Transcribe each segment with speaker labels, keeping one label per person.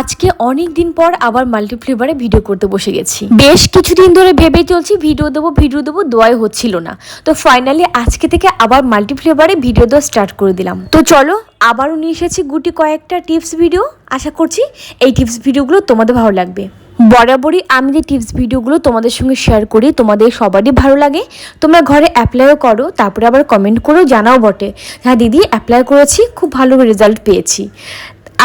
Speaker 1: আজকে অনেক দিন পর আবার মাল্টিপ্লেভারে ভিডিও করতে বসে গেছি। বেশ কিছুদিন ধরে ভেবে চলছি ভিডিও দেবো ভিডিও দেবো, দোয়াই হচ্ছিল না। তো ফাইনালি আজকে থেকে আবার মাল্টিপ্লেভারে ভিডিও দেওয়া স্টার্ট করে দিলাম। তো চলো, আবারও নিয়ে এসেছি গুটি কয়েকটা টিপস ভিডিও আশা করছি এই টিপস ভিডিওগুলো তোমাদের ভালো লাগবে। বরাবরই আমি যে টিপস ভিডিওগুলো তোমাদের সঙ্গে শেয়ার করি, তোমাদের সবারই ভালো লাগে। তোমরা ঘরে অ্যাপ্লাইও করো, তারপরে আবার কমেন্ট করেও জানাও বটে। হ্যাঁ দিদি অ্যাপ্লাই করেছি, খুব ভালো রেজাল্ট পেয়েছি।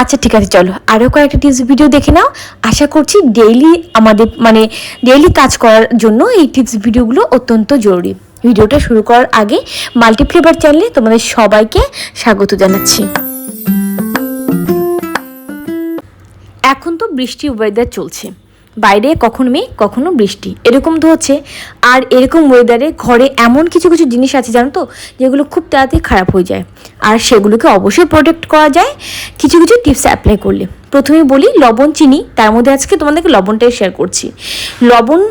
Speaker 1: আচ্ছা ঠিক আছে, চলো। আরও কয়েকটা টিপস ভিডিও দেখে নাও। আশা করছি ডেইলি আমাদের মানে ডেইলি কাজ করার জন্য এই টিপস ভিডিওগুলো অত্যন্ত জরুরি। ভিডিওটা শুরু করার আগে মাল্টিফ্লেভার চ্যানেলে তোমাদের সবাইকে স্বাগত জানাচ্ছি। এখন তো বৃষ্টি ওয়েদার চলছে। বাইরে কখনো মেয়ে কখনো বৃষ্টি। এরকম তো হচ্ছে। আর এরকম ওয়েদারে ঘরে এমন কিছু কিছু জিনিস আছে, জানো তো, যেগুলো খুব তাড়াতাড়ি খারাপ হয়ে যায়। আর সেগুলোকে অবশ্যই প্রোটেক্ট করা যায়। কিছু কিছু টিপস অ্যাপ্লাই করলে। প্রথমে বলি লবণ, চিনি। তার মধ্যে আজকে তোমাদেরকে লবণটাই শেয়ার করছি। লবণ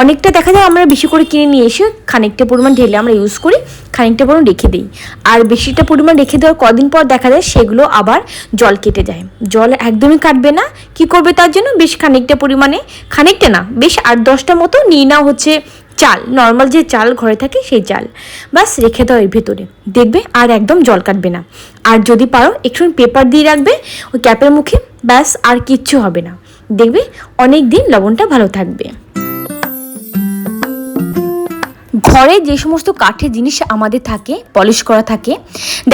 Speaker 1: অনেকটা দেখা যায় আমরা বেশি করে কিনে নিয়ে এসে খানিকটা পরিমাণ ঢেলে আমরা ইউজ করি, খানিকটা পরিমাণ রেখে দিই। আর বেশিটা পরিমাণ রেখে দেওয়ার কদিন পর দেখা যায় সেগুলো আবার জল কেটে যায়। জল একদমই কাটবে না। কি করবে তার জন্য? বেশ খানিকটা পরিমাণে, খানিকটা না, বেশ আট দশটা মতো নিয়ে নেওয়া হচ্ছে চাল নর্মাল যে চাল ঘরে থাকে সেই চাল। বাস রেখে দাও এর ভেতরে। দেখবে আর একদম জল কাটবে না। আর যদি পারো, একটু পেপার দিয়ে রাখবে ওই ক্যাপের মুখে। ব্যাস আর কিচ্ছু হবে না। দেখবে অনেক দিন লবণটা ভালো থাকবে। ঘরে যে সমস্ত কাঠের জিনিস আমাদের থাকে পলিশ করা থাকে,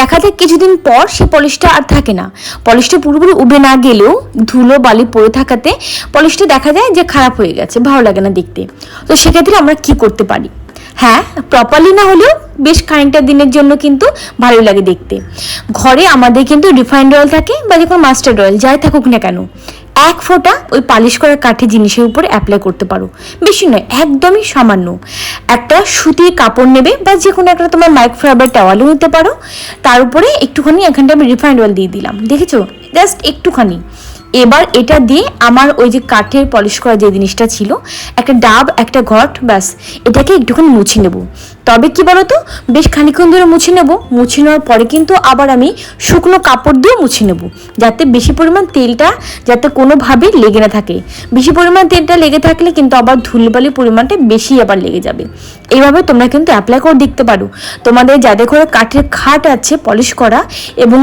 Speaker 1: দেখা যায় কিছুদিন পর সে পলিশটা আর থাকে না। পলিশটা পুরোপুরি উবে না গেলেও ধুলো, বালি পড়ে থাকাতে পলিশটা দেখা যায় যে খারাপ হয়ে গেছে, ভালো লাগে না দেখতে। তো সেক্ষেত্রে আমরা কি করতে পারি? হ্যাঁ প্রপারলি না হলেও বেশ খানিকটা দিনের জন্য কিন্তু ভালো লাগে দেখতে। ঘরে আমাদের কিন্তু রিফাইন্ড অয়েল থাকে বা যে কোনো মাস্টার্ড অয়েল যাই থাকুক না কেন। এক ফোঁটা ওই পালিশ করা কাঠি জিনিসের উপরে অ্যাপ্লাই করতে পারো। বেশি নয়, একদমই সামান্য। একটা সুতির কাপড় নেবে বা যে কোনো একটা তোমার মাইক্রোফাইবার টাওয়ালও নিতে পারো। তার উপরে একটুখানি এখানটা আমি রিফাইন্ড অয়েল দিয়ে দিলাম। দেখেছ? জাস্ট একটুখানি। এবার এটা দিয়ে আমার ওই যে কাঠের পলিশ করা যে জিনিসটা ছিল, একটা ডাব, একটা ঘট, ব্যাস, এটাকে একটুখানি মুছে নেব। তবে কি বলতো, বেশ খানিক্ষণ ধরে মুছে নেব। মুছে নেওয়ার পরে কিন্তু আবার আমি শুকনো কাপড় দিয়ে মুছে নেব, যাতে বেশি পরিমাণ তেলটা যাতে কোনোভাবে লেগে না থাকে। বেশি পরিমাণ তেলটা লেগে থাকলে কিন্তু আবার ধুলবালি পরিমাণটা বেশি আবার লেগে যাবে। এইভাবে তোমরা কিন্তু অ্যাপ্লাই করে দেখতে পারো। তোমাদের যাদের করে কাঠের খাট আছে পলিশ করা এবং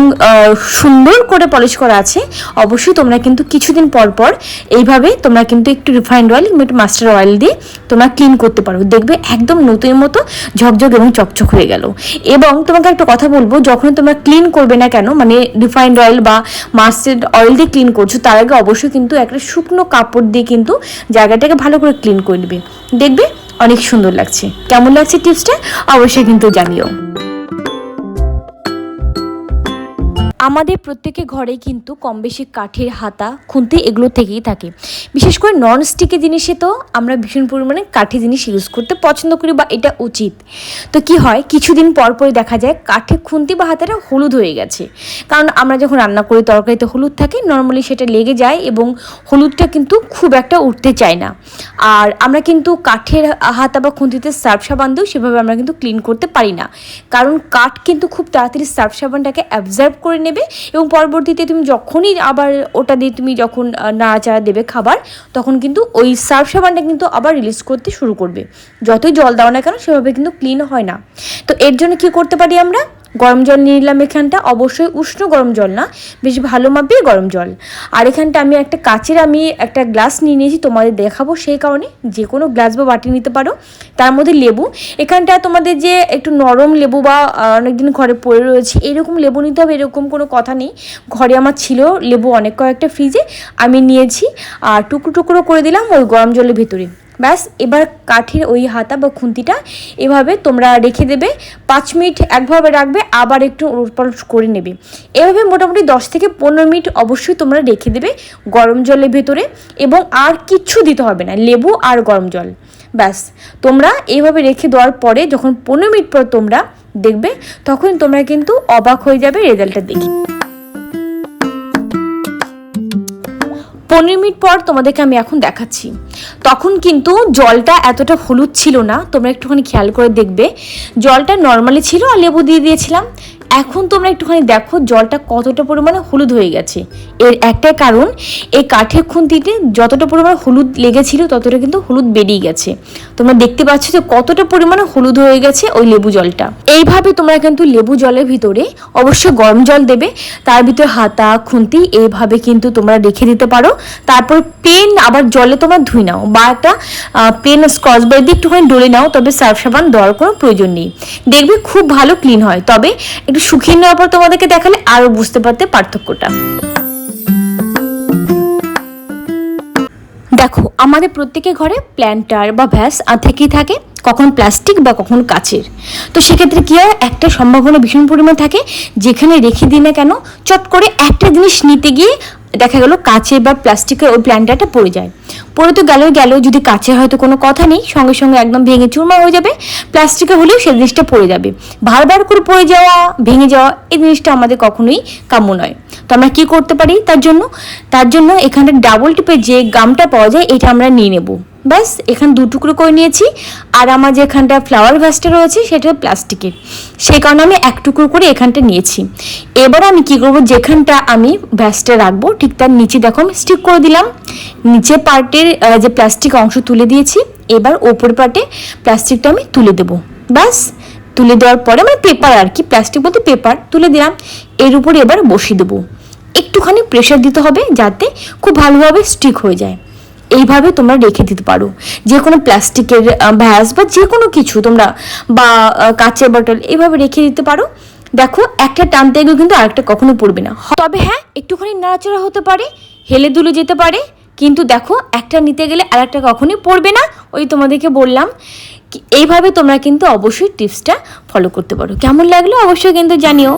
Speaker 1: সুন্দর করে পলিশ করা আছে, অবশ্যই তোমরা কিন্তু কিছুদিন পর পর এইভাবে তোমরা কিন্তু একটু রিফাইন্ড অয়েল একটু মাস্টার অয়েল দিয়ে তোমরা ক্লিন করতে পারো। দেখবে একদম নতুনের মতো ঝকঝক এবং চকচক হয়ে গেল। এবং তোমাকে একটা কথা বলব যখন তোমরা ক্লিন করবে না কেন মানে রিফাইন্ড অয়েল বা মাস্টার্ড অয়েল দিয়ে ক্লিন করছ, তার আগে অবশ্যই কিন্তু একটা শুকনো কাপড় দিয়ে কিন্তু জায়গাটাকে ভালো করে ক্লিন করে নেবে। দেখবে অনেক সুন্দর লাগছে। কেমন লাগছে টিপসটা অবশ্যই কিন্তু জানিও। আমাদের প্রত্যেকে ঘরে কিন্তু কম বেশি কাঠের হাতা, খুন্তি এগুলো থেকেই থাকে। বিশেষ করে নন স্টিকের জিনিসে তো আমরা ভীষণ পরিমাণে কাঠের জিনিস ইউজ করতে পছন্দ করি বা এটা উচিত। তো কি হয়? কিছুদিন পর পরই দেখা যায় কাঠের খুন্তি বা হাতাটা হলুদ হয়ে গেছে। কারণ আমরা যখন রান্না করি, তরকারিতে হলুদ থাকে নর্মালি সেটা লেগে যায় এবং হলুদটা কিন্তু খুব একটা উঠতে চায় না। আর আমরা কিন্তু কাঠের হাতা বা খুন্তিতে সার্ফ সাবান দিয়েও সেভাবে আমরা কিন্তু ক্লিন করতে পারি না। কারণ কাঠ কিন্তু খুব তাড়াতাড়ি সার্ফ সাবানটাকে অ্যাবজার্ভ করে নেবে এবং পরবর্তীতে তুমি যখনই আবার ওটা দিয়ে তুমি যখন নাড়াচাড়া দেবে খাবার, তখন কিন্তু ওই সার্ফ সাবানটা কিন্তু আবার রিলিজ করতে শুরু করবে। যতই জল দাও না কেন, সেভাবে কিন্তু ক্লিন হয় না। তো এর জন্য কি করতে পারি আমরা? গরম জল নিয়ে নিলাম এখানটা। অবশ্যই উষ্ণ গরম জল না, বেশ ভালো মাপে গরম জল। আর এখানটা আমি একটা কাচের আমি একটা গ্লাস নিয়ে নিয়েছি, তোমাদের দেখাবো সেই কারণে। যে কোনো গ্লাস বা বাটি নিতে পারো। তার মধ্যে লেবু। এখানটা তোমাদের যে একটু নরম লেবু বা অনেকদিন ঘরে পড়ে রয়েছে, এরকম লেবু নিতে হবে, এরকম কোনো কথা নেই। ঘরে আমার ছিল লেবু অনেক কয়েকটা ফ্রিজে, আমি নিয়েছি। আর টুকরো টুকরো করে দিলাম ওই গরম জলের ভিতরে। ব্যাস, এবার কাঠের ওই হাতা বা খুন্তিটা এভাবে তোমরা রেখে দেবে। পাঁচ মিনিট একভাবে রাখবে, আবার একটু উলটপালট করে নেবে। এভাবে মোটামুটি দশ থেকে পনেরো মিনিট অবশ্যই তোমরা রেখে দেবে গরম জলের ভেতরে এবং আর কিচ্ছু দিতে হবে না, লেবু আর গরম জল। ব্যাস, তোমরা এইভাবে রেখে দেওয়ার পরে যখন পনেরো মিনিট পর তোমরা দেখবে, তখন তোমরা কিন্তু অবাক হয়ে যাবে রেজাল্টটা দেখে। পনেরো মিনিট পর তোমাদেরকে আমি এখন দেখাচ্ছি। তখন কিন্তু জলটা এতটা হলুদ ছিল না, তোমরা একটুখানি খেয়াল করে দেখবে। জলটা নর্মালি ছিল আর লেবু দিয়ে দিয়েছিলাম। এখন তোমরা একটুখানি দেখো, জলটা কতটা পরিমাণে হলুদ হয়ে গেছে। এর একটাই কারণ, এই কাঠের খুন্তিতে যতটা পরিমাণে হলুদ লেগেছিল, ততটা কিন্তু হলুদ বেরিয়ে গেছে। তোমরা দেখতে পাচ্ছ যে কতটা পরিমাণে হলুদ হয়ে গেছে ওই লেবু জলটা। এইভাবে তোমরা কিন্তু লেবু জলের ভিতরে অবশ্যই গরম জল দেবে, তার ভিতরে হাতা, খুন্তি, এইভাবে কিন্তু তোমরা রেখে দিতে পারো। তারপর পেন আবার জলে তোমরা ধুই নাও বা একটা পেন স্কচ ব্রাইট দিয়ে একটুখানি ডলে নাও, তবে সার্ফ সাবান দেওয়ার কোনো প্রয়োজন নেই। দেখবে খুব ভালো ক্লিন হয়, তবে একটু শুকিয়ে নেওয়ার পর তোমাদেরকে দেখালে আরও বুঝতে পারতে পার্থক্যটা। দেখো, আমাদের প্রত্যেকের ঘরে প্ল্যান্টার বা ভ্যাস থেকেই থাকে, কখন প্লাস্টিক বা কখন কাচের। তো সেক্ষেত্রে কী হয়, একটা সম্ভাবনা ভীষণ পরিমাণ থাকে, যেখানে রেখে দিই না কেন, চট করে একটা জিনিস নিতে গিয়ে দেখা গেল কাছে বা প্লাস্টিকের ওই প্ল্যান্টারটা পড়ে যায়। পড়ে তো গেলেও গেল যদি কাছে হয়তো কোনো কথা নেই, সঙ্গে সঙ্গে একদম ভেঙে চুরমা হয়ে যাবে, প্লাস্টিকে হলেও সেই জিনিসটা পড়ে যাবে। বারবার করে পড়ে যাওয়া, ভেঙে যাওয়া, এই জিনিসটা আমাদের কখনোই কাম্য নয়। তো আমরা কী করতে পারি? তার জন্য তার জন্য এখানে ডাবল টিপের যে গামটা পাওয়া যায়, এটা আমরা নিয়ে নেব। ব্যাস, এখানে দু করে নিয়েছি। আর আমার যেখানটা ফ্লাওয়ার ভ্যাসটা রয়েছে, সেটা প্লাস্টিকের। সেই কারণে আমি এক টুকরো করে এখানটা নিয়েছি। এবার আমি কি করব? যেখানটা আমি ভ্যাসটা রাখব, ঠিক তার নিচে দেখো আমি স্টিক করে দিলাম। নিচে পার্টের যে প্লাস্টিক অংশ তুলে দিয়েছি, এবার ওপর পার্টে প্লাস্টিকটা আমি তুলে দেবো। ব্যাস, তুলে দেওয়ার পরে মানে পেপার আর কি প্লাস্টিক বলতে পেপার তুলে দিলাম। এর উপরে এবার বসিয়ে দেবো। একটুখানি প্রেশার দিতে হবে যাতে খুব ভালোভাবে স্টিক হয়ে যায়। এইভাবে তোমরা রেখে দিতে পারো। যে কোনো প্লাস্টিকের ভ্যাস বা যে কোনো কিছু তোমরা, বা কাচের বটল এইভাবে রেখে দিতে পারো। দেখো, একটা টানতে গেলে কিন্তু আরেকটা কখনো পড়বে না। তবে হ্যাঁ একটুখানি নাড়াচাড়া হতে পারে, হেলে দুলে যেতে পারে, কিন্তু দেখো, একটা নিতে গেলে আরেকটা কখনোই পড়বে না। ওই তোমাদেরকে বললাম এইভাবে তোমরা কিন্তু অবশ্যই টিপসটা ফলো করতে পারো। কেমন লাগল অবশ্যই কিন্তু জানিও।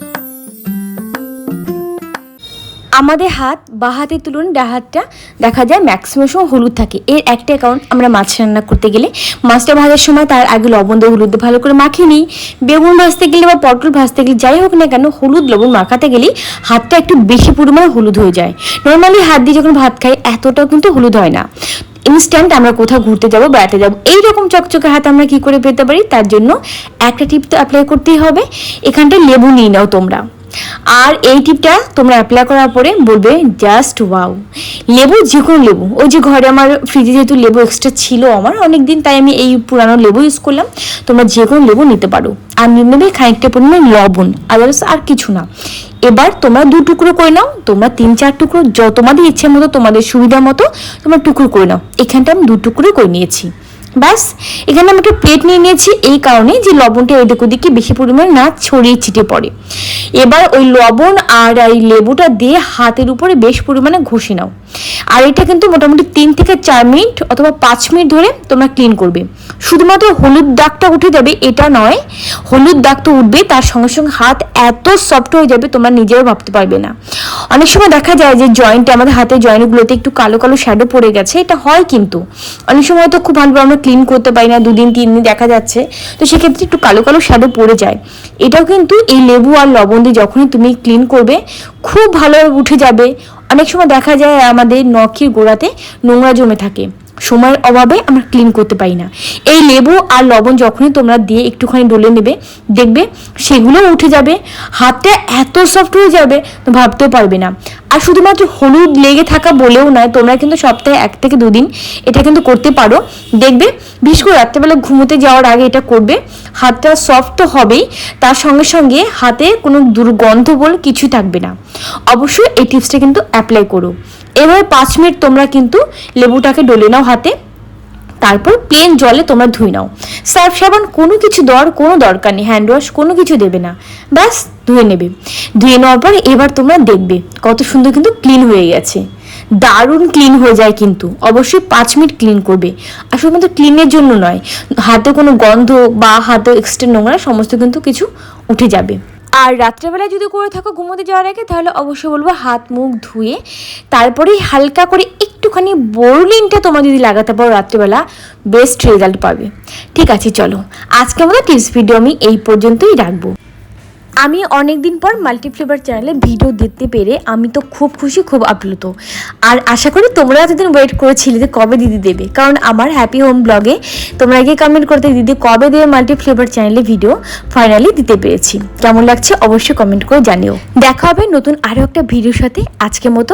Speaker 1: আমাদের হাত বা হাতের তুলনায় ডা হাতটা দেখা যায় ম্যাক্সিমাম সময় হলুদ থাকে। এর একটা কারণ আমরা মাছ রান্না করতে গেলে মাছটা ভাজার সময় তার আগে লবণ দিয়ে হলুদ ভালো করে মাখিয়ে নিই। বেগুন ভাজতে গেলে বা পটল ভাজতে গেলে যাই হোক না কেন হলুদ, লবণ মাখাতে গেলেই হাতটা একটু বেশি পরিমাণে হলুদ হয়ে যায়। নর্মালি হাত দিয়ে যখন ভাত খাই, এতটাও কিন্তু হলুদ হয় না। ইনস্ট্যান্ট আমরা কোথাও ঘুরতে যাব, বেড়াতে যাব, এইরকম চকচকে হাত আমরা কি করে পেতে পারি? তার জন্য একটা টিপ তো অ্যাপ্লাই করতেই হবে। এখানটা লেবু নিয়ে নাও তোমরা। আর এই টিপটা তোমরা অ্যাপ্লাই করার পরে বলবে জাস্ট ওয়াও লেবু যে কোনো লেবু, ওই যে ঘরে আমার ফ্রিজে যেহেতু লেবু এক্সট্রা ছিল আমার অনেক দিন তাই আমি এই পুরানো লেবু ইউজ করলাম। তোমরা যে কোনো লেবু নিতে পারো। আর নিয়ে নেবে খানিকটা পরিমাণ লবণ আদার্স আর কিছু না। এবার তোমরা দু টুকরো করে নাও, তোমরা তিন চার টুকরো যত তোমাদের ইচ্ছে মতো, তোমাদের সুবিধা মতো তোমরা টুকরো করে নাও। এখানটা আমি দু টুকরো করে নিয়েছি। ব্যাস, এখানে আমি একটা প্লেট নিয়ে নিয়েছি, এই কারণে যে লবণটা এদিক ওদিকে বেশি পরিমাণে না ছড়িয়ে ছিটে পড়ে। এবার ওই লবণ আর এই লেবুটা দিয়ে হাতের উপরে বেশ পরিমাণে ঘষে নাও। আর এটা কিন্তু মোটামুটি তিন থেকে চার মিনিট অথবা পাঁচ মিনিট ধরে তোমরা ক্লিন করবে। শুধুমাত্র হলুদ দাগটা উঠে যাবে, এটা নয়, হলুদ দাগ তো উঠবে তার সঙ্গে সঙ্গে হাত এত সফট হয়ে যাবে তোমরা নিজেও ভাবতে পারবে না। অনেক সময় দেখা যায় যে জয়েন্টে আমাদের হাতের জয়েন্টগুলোতে একটু কালো কালো শ্যাডো পড়ে গেছে, এটা হয় কিন্তু। অনেক সময় তো খুব ভালোভাবে আমরা ক্লিন করতে পারি না, দুদিন, তিন দিন দেখা যাচ্ছে, তো সেক্ষেত্রে একটু কালো কালো শ্যাডো পড়ে যায়। এটাও কিন্তু এই লেবু আর লবণ দিয়ে যখনই তুমি ক্লিন করবে খুব ভালো উঠে যাবে। অনেক সময় দেখা যায় আমাদের নখের গোড়াতে নোংরা জমে থাকে। সময়ের অভাবে আমরা ক্লিন করতে পারি না। এই লেবু আর লবণ যখনই তোমরা দিয়ে একটুখানি ডলে নেবে, দেখবে সেগুলো উঠে যাবে। হাতটা এত সফট হয়ে যাবে, তো ভাবতেও পারবে না। আর শুধুমাত্র হলুদ লেগে থাকা বলেও নয়, তোমরা কিন্তু সপ্তাহে এক থেকে দুদিন এটা কিন্তু করতে পারো। দেখবে, বিশেষ করে রাত্রেবেলা ঘুমোতে যাওয়ার আগে এটা করবে। হাতটা সফট তো হবেই, তার সঙ্গে সঙ্গে হাতে কোনো দুর্গন্ধ বলে কিছু থাকবে না। অবশ্যই এই টিপসটা কিন্তু অ্যাপ্লাই করো। এভাবে পাঁচ মিনিট তোমরা কিন্তু লেবুটাকে ডলে নাও হাতে, তারপর প্লেন জলে তোমরা ধুয়ে নাও। সার্ফ সাবান কোনো কিছু দেওয়ার কোনো দরকার নেই হ্যান্ড ওয়াশ কোনো কিছু দেবে না। ব্যাস ধুয়ে নেবে। ধুয়ে নেওয়ার পর এবার তোমরা দেখবে কত সুন্দর কিন্তু ক্লিন হয়ে গেছে। দারুণ ক্লিন হয়ে যায় কিন্তু। অবশ্যই পাঁচ মিনিট ক্লিন করবে। আর শুধুমাত্র ক্লিনের জন্য নয়। হাতে কোনো গন্ধ বা হাতে এক্সট্রা নোংরা সমস্ত কিন্তু কিছু উঠে যাবে। আর রাত্রেবেলা যদি করে থাকো ঘুমোতে যাওয়ার আগে, তাহলে অবশ্যই বলব হাত, মুখ ধুয়ে তারপরে হালকা করে একটুখানি বোরলিনটা তোমরা যদি লাগাতে পারো রাত্রেবেলা বেস্ট রেজাল্ট পাবে। ঠিক আছে, চলো। আজকে আমাদের টিপস ভিডিও আমি এই পর্যন্তই রাখব। আমি অনেক দিন পর মাল্টিফ্লেভার চ্যানেলে ভিডিও দেখতে পেরে আমি তো খুব খুশি, খুব আপ্লুত। আর আশা করি তোমরা এতদিন ওয়েট করেছিলে যে কবে দিদি দেবে। কারণ আমার হ্যাপি হোম ব্লগে তোমরা আগে কমেন্ট করতে দিদি কবে দেবে মাল্টিফ্লেভার চ্যানেলে ভিডিও ফাইনালি দিতে পেরেছি। কেমন লাগছে অবশ্যই কমেন্ট করে জানিও। দেখা হবে নতুন আরও একটা ভিডিওর সাথে। আজকের মতো